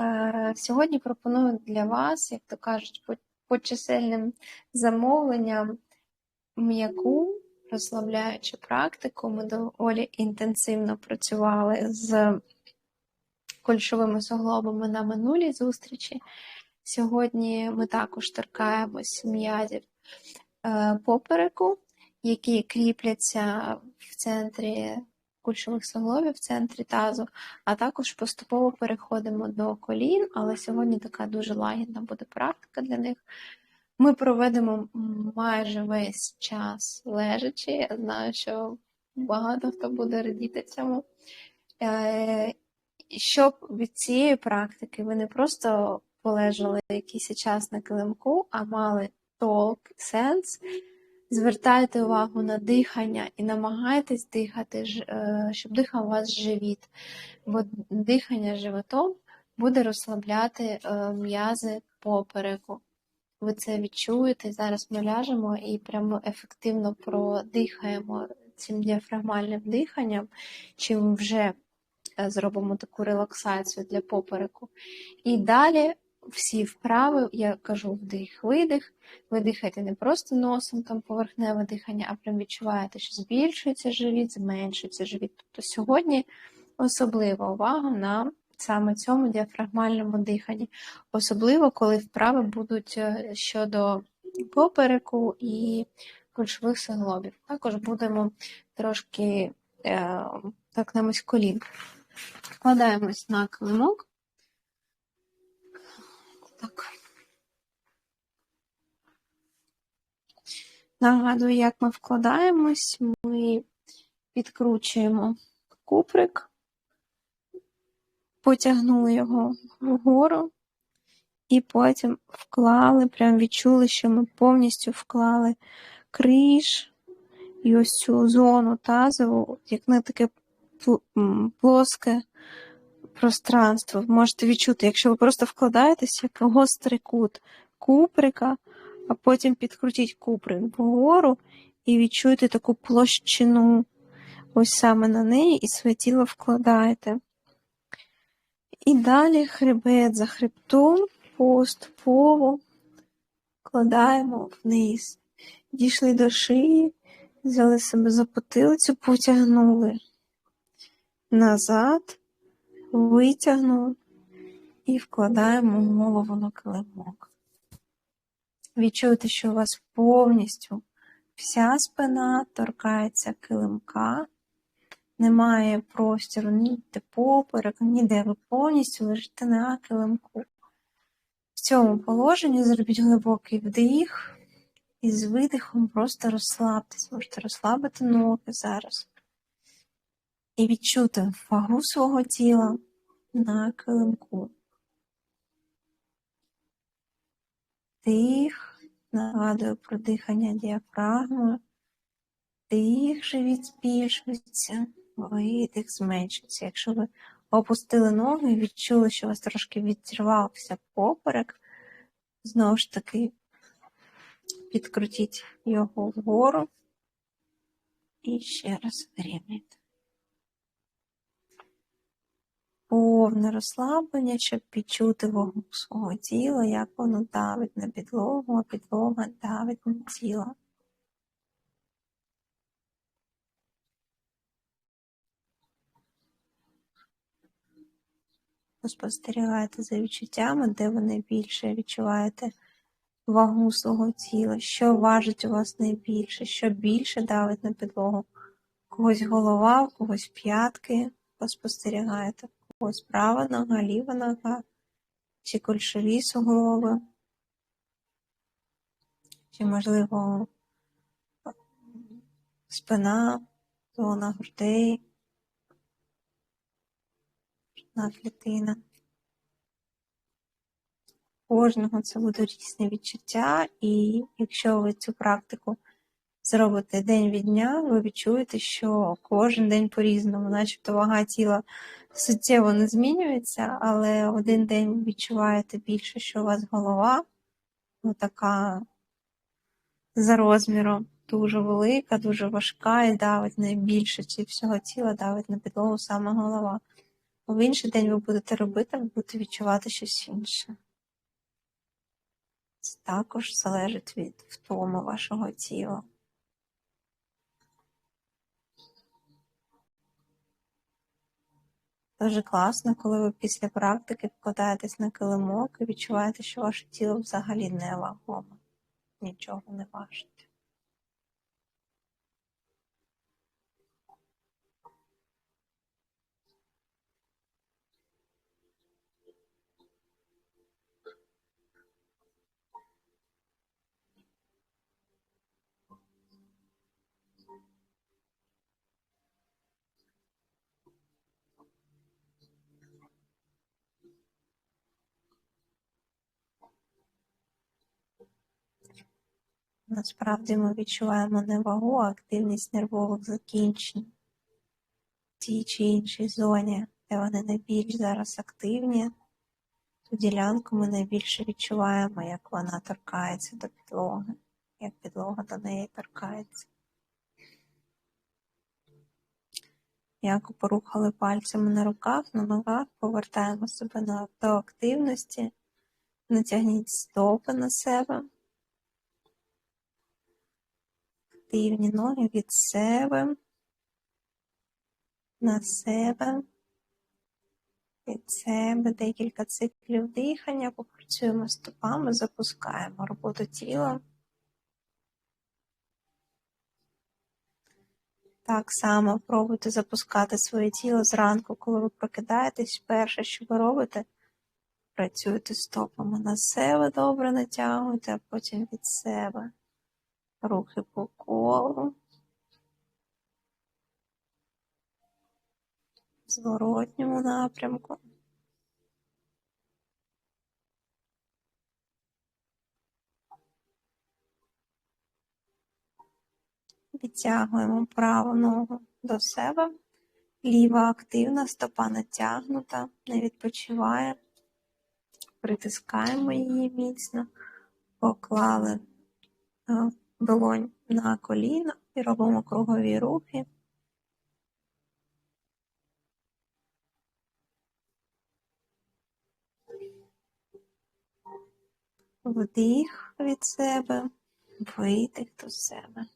Е, Сьогодні пропоную для вас, як то кажуть, по, чисельним замовленням м'яку розслабляючу практику. Ми доволі інтенсивно працювали з кульшовими суглобами на минулій зустрічі. Сьогодні ми також торкаємось м'язів е, попереку, які кріпляться в центрі кульшових суглобів, в центрі тазу, а також поступово переходимо до колін, але сьогодні така дуже лагідна буде практика для них. Ми проведемо майже весь час лежачи. Я знаю, що багато хто буде радіти цьому. Е, Щоб від цієї практики ви не просто полежали якийсь час на килимку, а мали толк, сенс. Звертайте увагу на дихання і намагайтесь дихати, е, щоб дихав у вас живіт, бо дихання животом буде розслабляти е, м'язи попереку. Ви це відчуєте. Зараз ми ляжемо і прямо ефективно продихаємо цим діафрагмальним диханням, чим вже е, зробимо таку релаксацію для попереку. І далі всі вправи, я кажу вдих-видих, ви дихаєте не просто носом, там поверхневе дихання, а прям відчуваєте, що збільшується живіт, зменшується живіт. Тобто сьогодні особлива увага на саме цьому діафрагмальному диханні. Особливо, коли вправи будуть е, щодо попереку і кульшових суглобів. Також будемо трошки е, торкнемось колін. Вкладаємось на килимок. Так. Нагадую, як ми вкладаємось, ми підкручуємо куприк, потягнули його вгору, і потім вклали, прям відчули, що ми повністю вклали криш і ось цю зону тазову, як на таке плоске пространство. Ви можете відчути, якщо ви просто вкладаєтесь як гострий кут куприка, а потім підкрутіть куприк вгору і відчуєте таку площину ось саме на неї, і своє тіло вкладаєте. І далі хребет за хребтом поступово вкладаємо вниз. Дійшли до шиї, взяли себе за потилицю, потягнули назад, витягнули і вкладаємо голову на килимок. Відчуєте, що у вас повністю вся спина торкається килимка, немає простору ні де поперек, ніде ви повністю лежите на килимку. В цьому положенні зробіть глибокий вдих і з видихом просто розслабтесь. Можете розслабити ноги зараз і відчути вагу свого тіла на килимку. Дих, нагадую про дихання діафрагми. Дих, живіт збільшується, видих зменшується. Якщо ви опустили ноги і відчули, що у вас трошки відірвався поперек, знову ж таки підкрутіть його вгору і ще раз рівняйте. Повне розслаблення, щоб відчути вагу свого тіла, як воно давить на підлогу, а підлога давить на тіло. Спостерігайте за відчуттями, де ви найбільше відчуваєте вагу свого тіла, що важить у вас найбільше, що більше давить на підлогу. Когось голова, когось п'ятки, поспостерігаєте, когось права нога, ліва нога, чи кульшові суглоби, чи, можливо, спина, зона грудей, грудна клітина. кожного це буде різне відчуття, і якщо ви цю практику зробите день від дня, ви відчуєте, що кожен день по-різному, начебто вага тіла суттєво не змінюється, але один день відчуваєте більше, що у вас голова ну, така за розміром, дуже велика, дуже важка і давить найбільше чи всього тіла давить на підлогу саме голова. В інший день ви будете робити, ви будете відчувати щось інше. Це також залежить від втоми вашого тіла. Дуже класно, коли ви після практики вкладаєтесь на килимок і відчуваєте, що ваше тіло взагалі не вагоме, нічого не важить. Насправді ми відчуваємо не вагу, а активність нервових закінчень в тій чи іншій зоні, де вони найбільш зараз активні. Ту ділянку ми найбільше відчуваємо, як вона торкається до підлоги, як підлога до неї торкається. Як порухали пальцями на руках, на ногах, повертаємо себе до активності, натягніть стопи на себе. Активні ноги від себе, на себе, від себе, декілька циклів дихання, попрацюємо стопами, запускаємо роботу тіла. Так само пробуйте запускати своє тіло зранку, коли ви прокидаєтесь. Перше, що ви робите, працюєте стопами на себе добре натягуєте, а потім від себе. Рухи по колу. В зворотньому напрямку. Відтягуємо праву ногу до себе. Ліва активна, стопа натягнута, не відпочиває. Притискаємо її міцно, поклали е, долонь на коліно і робимо кругові рухи. Вдих від себе, видих до себе.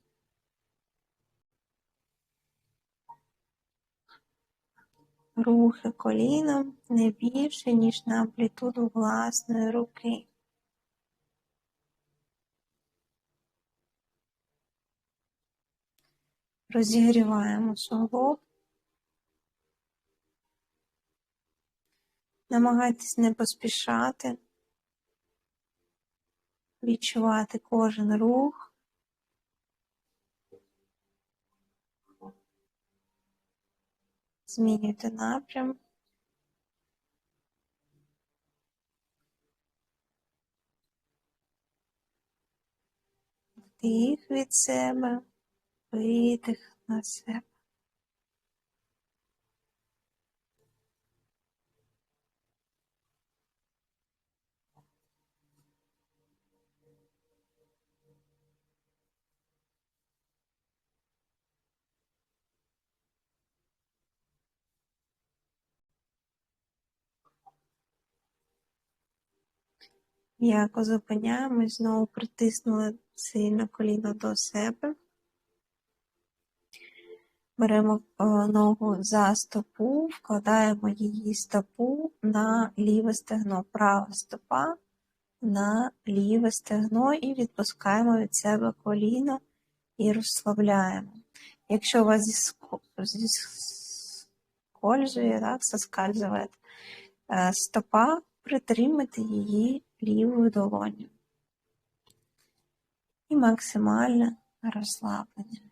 Рухи коліном не більше, ніж на амплітуду власної руки. Розігріваємо суглоб. Намагайтесь не поспішати, відчувати кожен рух. Змінюйте напрям. Вдих від себе, видих на себе. М'яко зупиняємось, знову притиснули сильно коліно до себе. Беремо е, ногу за стопу, вкладаємо її стопу на ліве стегно, права стопа на ліве стегно і відпускаємо від себе коліно і розслабляємо. Якщо у вас зіско- зіскользує, так, соскальзує е, стопа, притримайте її лівою долоню. І максимальне розслаблення.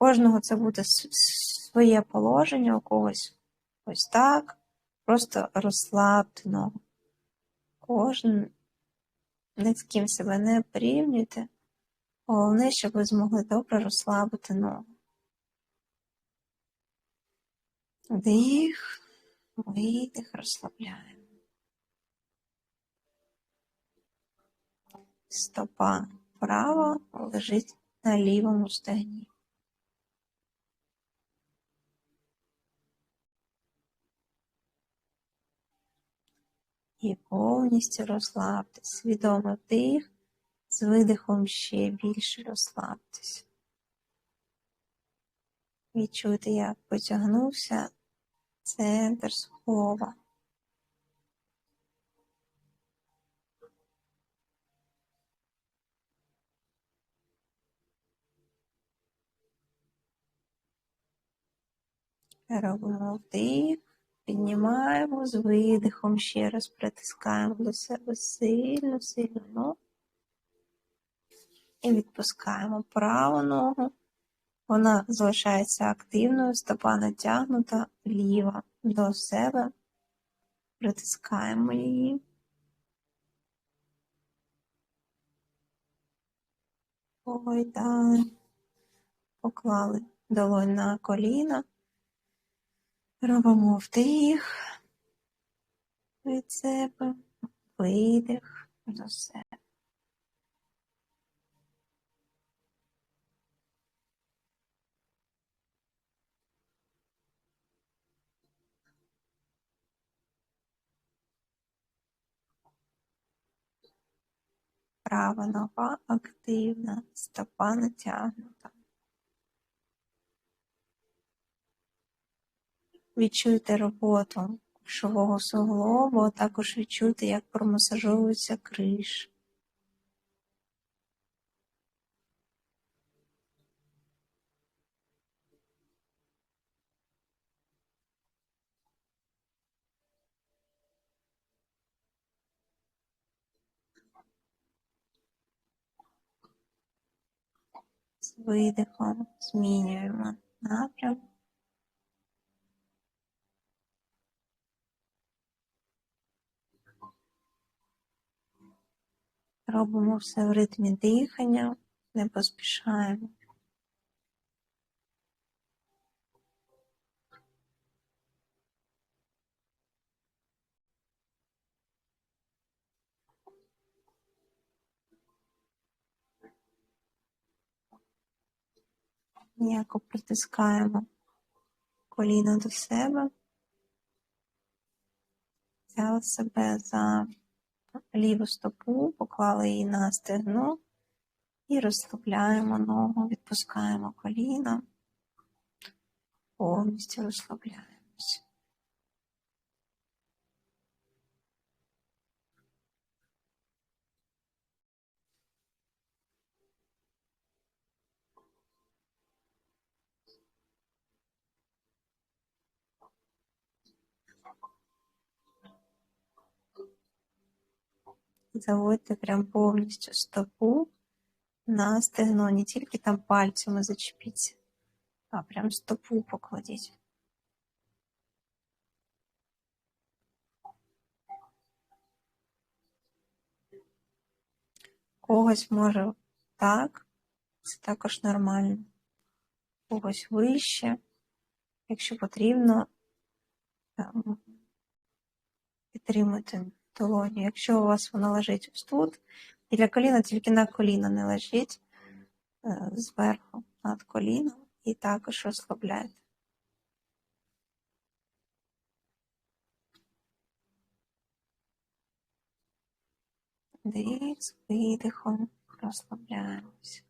Кожного це буде своє положення, у когось ось так. Просто розслабте ногу. Кожен ні з ким себе не порівнюйте. Головне, щоб ви змогли добре розслабити ногу. Вдих, видих, розслабляємо. Стопа права лежить на лівому стегні. І повністю розслабтесь. Свідомо вдих, з видихом ще більше розслабтесь. Відчуйте, як потягнувся центр схова. Робимо вдих, піднімаємо з видихом, ще раз притискаємо до себе сильно, сильно ногу. І відпускаємо праву ногу. Вона залишається активною, стопа натягнута, ліва до себе. Притискаємо її. Погойдали. Поклали долонь на коліна. Робимо вдих від себе, видих до себе. Права нога активна, стопа натягнута. Відчуйте роботу кульшового суглобу, а також відчуйте, як промасажовується криш. З видихом змінюємо напрям. Робимо все в ритмі дихання, не поспішаємо. М'яко притискаємо коліно до себе, взяли себе за ліву стопу, поклали її на стегно і розслабляємо ногу, відпускаємо коліна, повністю розслабляємося. Заводьте прям повністю стопу на стегно, не тільки там пальцями зачепіться, а прям стопу покладіть. Когось може так, це також нормально. Когось вище, якщо потрібно, там, підтримуйте долоню. Якщо у вас воно лежить ось тут, біля коліна тільки на коліна не лежить е, зверху над коліном і також розслабляйте. Дих з видихом розслабляємося.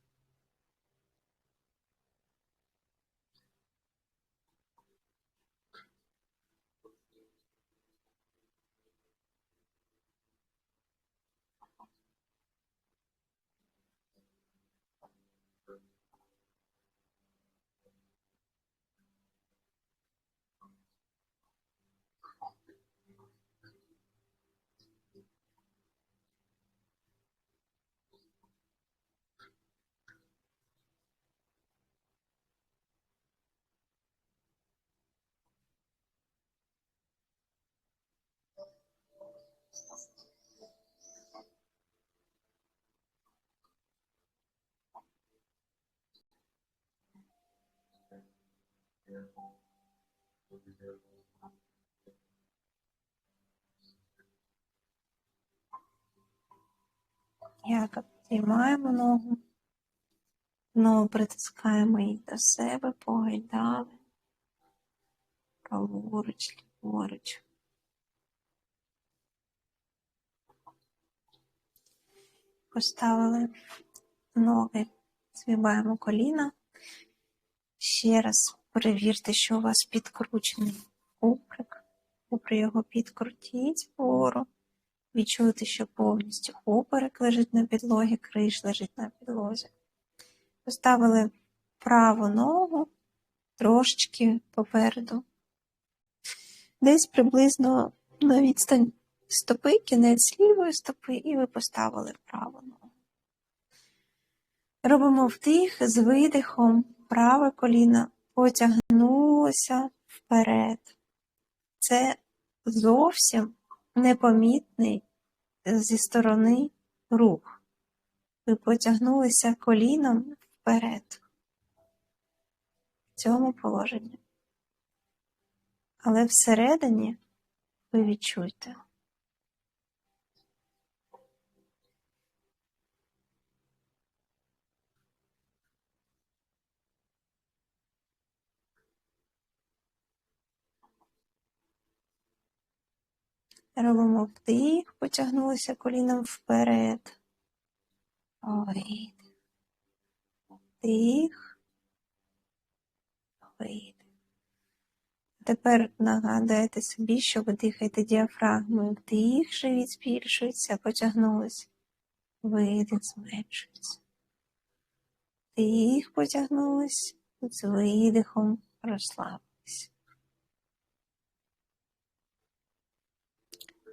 Як підіймаємо ногу, знову притискаємо її до себе, погайдали, праворуч, ліворуч. Поставили ноги, згибаємо коліна. Ще раз перевірте, що у вас підкручений куприк. Попри його підкрутіть вгору. Відчуйте, що повністю поперек лежить на підлогі, криш лежить на підлозі. Поставили праву ногу трошечки попереду. Десь приблизно на відстань стопи, кінець лівої стопи, і ви поставили праву ногу. Робимо вдих з видихом, праве коліно потягнулося вперед. Це зовсім непомітний зі сторони рух. Ви потягнулися коліном вперед в цьому положенні. Але всередині ви відчуйте. Робимо вдих, потягнулися коліном вперед. Видих. Вдих. Видих. Тепер нагадайте собі, що ви дихаєте діафрагмою. Вдих, живіт збільшується, потягнулися. Видих, зменшується. Вдих, потягнулись, з видихом розслабились.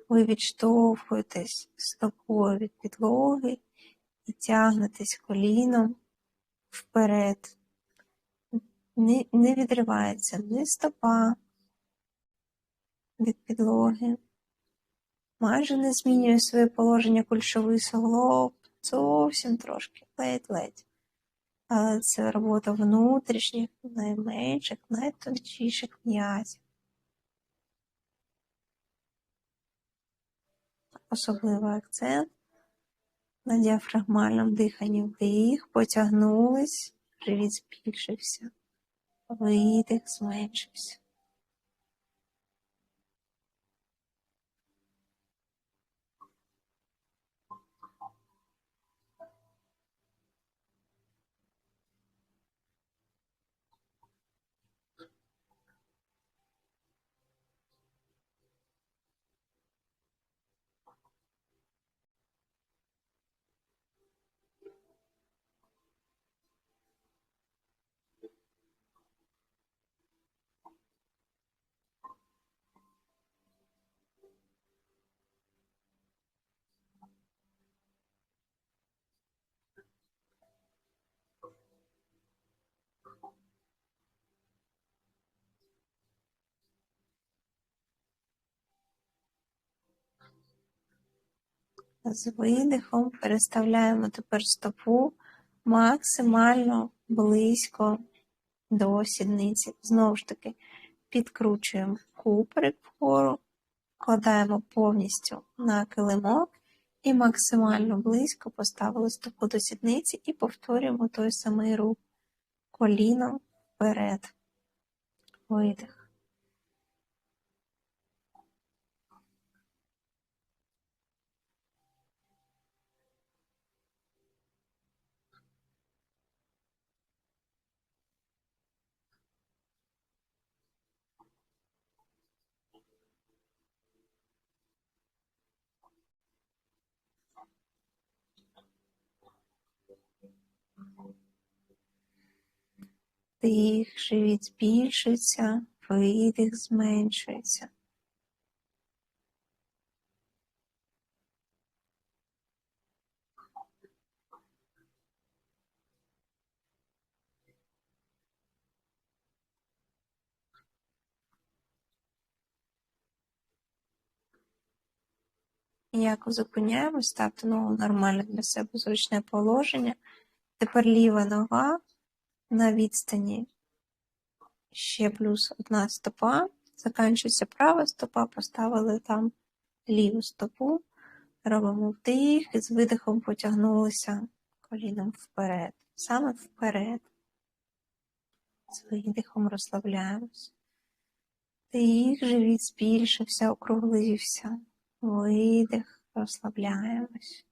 Ви відштовхуєтесь стопою від підлоги і тягнетесь коліном вперед. Не, не відривається ні стопа від підлоги. Майже не змінює своє положення кульшовий суглоб, зовсім трошки, ледь-ледь. Але це робота внутрішніх, найменших, найтончіших м'язів. Особливий акцент на діафрагмальному диханні вдих, потягнулись, живіт збільшився, видих, зменшився. З видихом переставляємо тепер стопу максимально близько до сідниці. Знову ж таки, підкручуємо куприк вгору, вкладаємо повністю на килимок і максимально близько поставили стопу до сідниці і повторюємо той самий рух коліном вперед. Видих. Вдих, живіт збільшується, видих зменшується. М'яко зупиняємось, ставте ногу нормально для себе зручне положення. Тепер ліва нога на відстані ще плюс одна стопа. Заканчується права стопа, поставили там ліву стопу. Робимо вдих і з видихом потягнулися коліном вперед. Саме вперед. З видихом розслабляємось. Вдих, живіт збільшився, округлився. Видих, розслабляємось.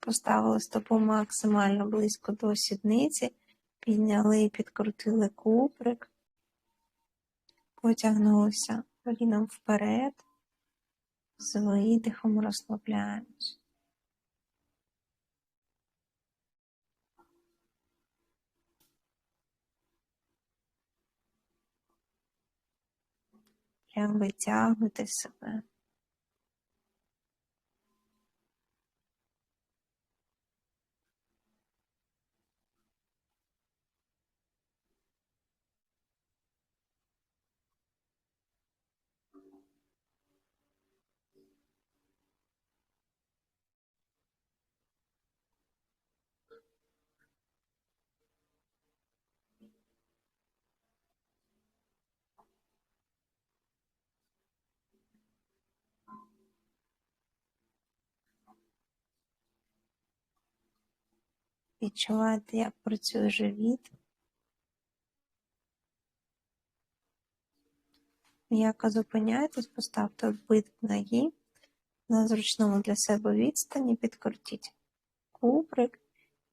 Поставили стопу максимально близько до сідниці, підняли і підкрутили куприк, потягнулися коліном вперед, з видихом розслабляємось. Прям тягнути себе. Відчуваєте, як працює живіт. М'яко зупиняйтесь, поставте обидві ноги на зручному для себе відстані, підкрутіть куприк.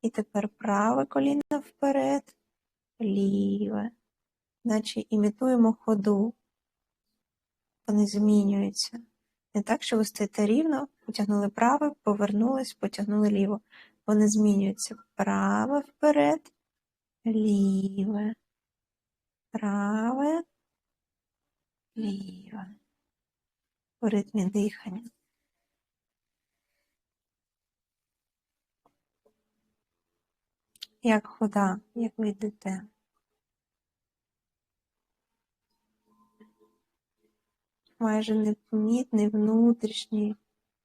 І тепер праве коліно вперед, ліве. Наче імітуємо ходу. Вони змінюються. Не так, що ви стоїте рівно, потягнули праве, повернулись, потягнули ліво. Вони змінюються праве вперед, ліве, праве, ліве. У ритмі дихання. Як хода, як ви йдете. Майже непомітний внутрішній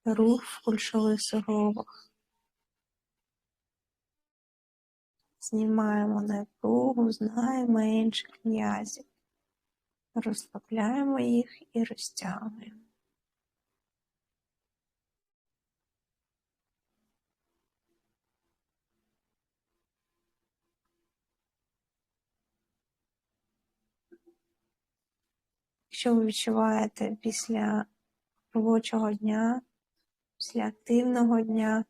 рух в кульшових суглобах. Знімаємо напругу з найменших м'язів, розслабляємо їх і розтягуємо. Якщо ви відчуваєте після робочого дня, після активного дня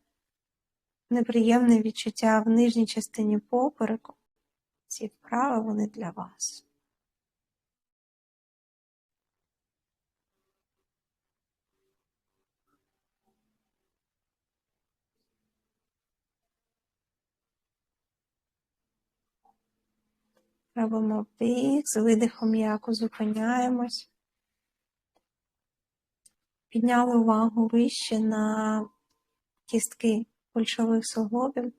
неприємне відчуття в нижній частині попереку, ці вправи вони для вас. Робимо вдих, з видихом м'яко зупиняємось. Підняли увагу вище на кістки кульшових суглобів.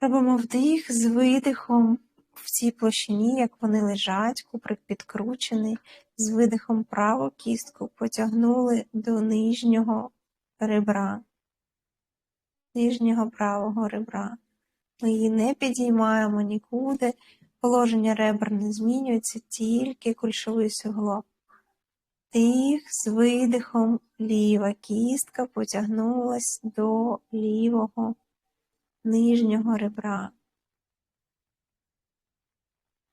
Робимо вдих з видихом в цій площині, як вони лежать, куприк підкручений, з видихом праву кістку потягнули до нижнього ребра, нижнього правого ребра. Ми її не підіймаємо нікуди, положення ребер не змінюється, тільки кульшовий суглоб. Тих з видихом ліва кістка потягнулась до лівого нижнього ребра.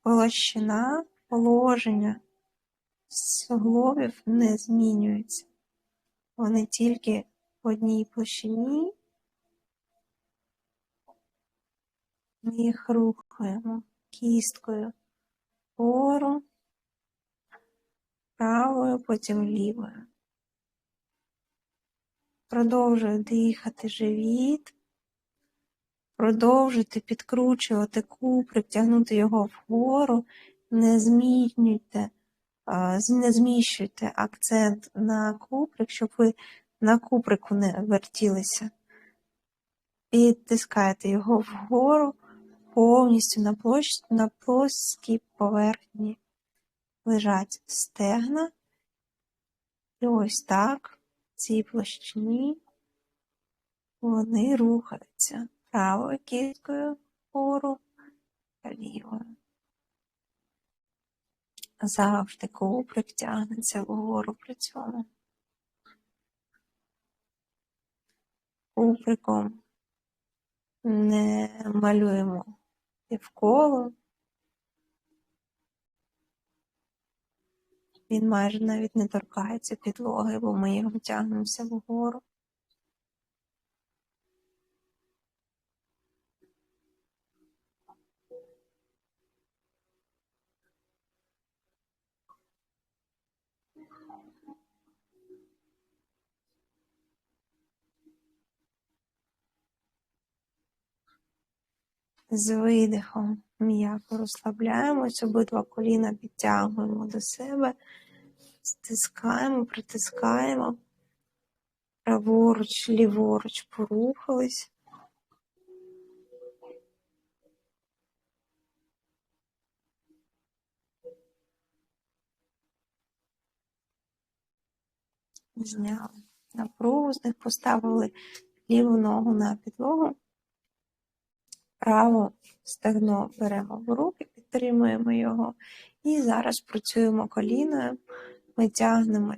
Площина положення суглобів не змінюється. Вони тільки в одній площині. Ми їх рухаємо кісткою вгору, правою, потім лівою. Продовжую дихати живіт, продовжуйте підкручувати куприк, тягнути його вгору, не змінюйте, не зміщуйте акцент на куприк, щоб ви на куприку не вертілися. Підтискайте його вгору повністю на, площ... на плоскій поверхні лежать стегна. І ось так в цій площині вони рухаються правою кісткою вгору та лівою. Завжди куприк тягнеться вгору при цьому. Куприком не малюємо півколо. Він майже навіть не торкається підлоги, бо ми його тягнемося вгору. З видихом. М'яко розслабляємось, обидва коліна підтягуємо до себе, стискаємо, притискаємо, праворуч, ліворуч порухались. Зняли. Напругу з них, поставили ліву ногу на підлогу, праву стегно беремо в руки, підтримуємо його. І зараз працюємо коліною. Ми тягнемо